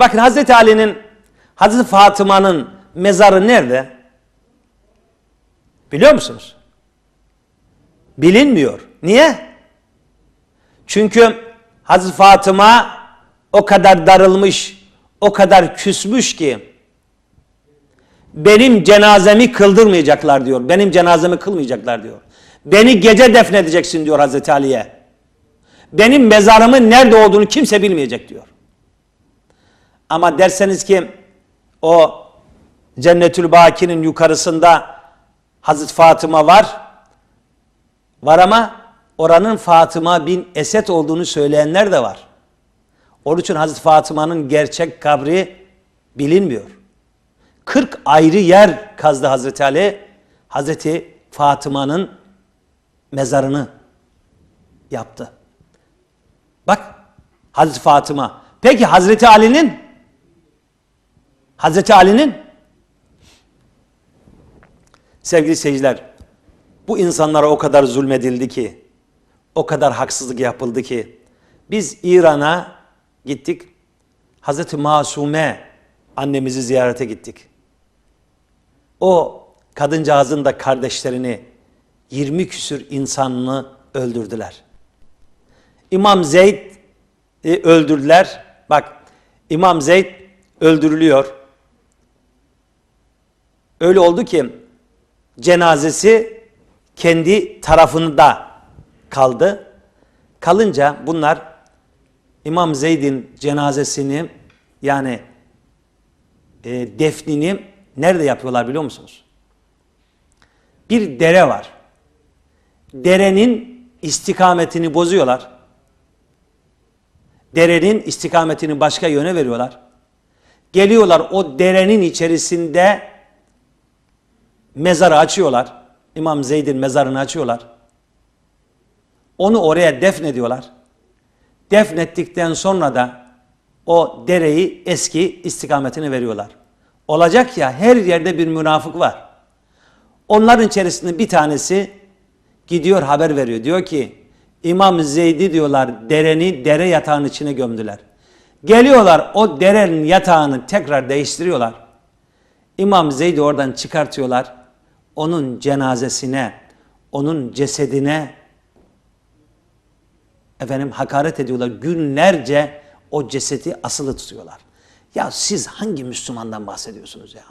Bakın Hazreti Ali'nin, Hazreti Fatıma'nın mezarı nerede? Biliyor musunuz? Bilinmiyor. Niye? Çünkü Hazreti Fatıma o kadar darılmış, o kadar küsmüş ki benim cenazemi kıldırmayacaklar diyor. Benim cenazemi kılmayacaklar diyor. Beni gece defnedeceksin diyor Hazreti Ali'ye. Benim mezarımın nerede olduğunu kimse bilmeyecek diyor. Ama derseniz ki o Cennetül Baki'nin yukarısında Hazreti Fatıma var. Var ama oranın Fatıma bin Esed olduğunu söyleyenler de var. Onun için Hazreti Fatıma'nın gerçek kabri bilinmiyor. 40 ayrı yer kazdı Hazreti Ali. Hazreti Fatıma'nın mezarını yaptı. Bak Hazreti Fatıma. Peki Hazreti Ali'nin Hazreti Ali'nin sevgili seyirciler bu insanlara o kadar zulmedildi ki o kadar haksızlık yapıldı ki biz İran'a gittik. Hazreti Masume annemizi ziyarete gittik. O kadıncağızın da kardeşlerini 20 küsür insanını öldürdüler. İmam Zeyd öldürdüler. Bak İmam Zeyd öldürülüyor. Öyle oldu ki cenazesi kendi tarafında kaldı. Kalınca bunlar İmam Zeyd'in cenazesini yani e, defnini nerede yapıyorlar biliyor musunuz? Bir dere var. Derenin istikametini bozuyorlar. Derenin istikametini başka yöne veriyorlar. Geliyorlar o derenin içerisinde mezarı açıyorlar. İmam Zeyd'in mezarını açıyorlar. Onu oraya defnediyorlar. Defnettikten sonra da o dereyi eski istikametini veriyorlar. Olacak ya her yerde bir münafık var. Onların içerisinde bir tanesi gidiyor haber veriyor. Diyor ki İmam Zeyd'i diyorlar dereni dere yatağının içine gömdüler. Geliyorlar o derenin yatağını tekrar değiştiriyorlar. İmam Zeyd'i oradan çıkartıyorlar. Onun cenazesine, onun cesedine efendim hakaret ediyorlar. Günlerce o cesedi asılı tutuyorlar. Ya siz hangi Müslümandan bahsediyorsunuz ya?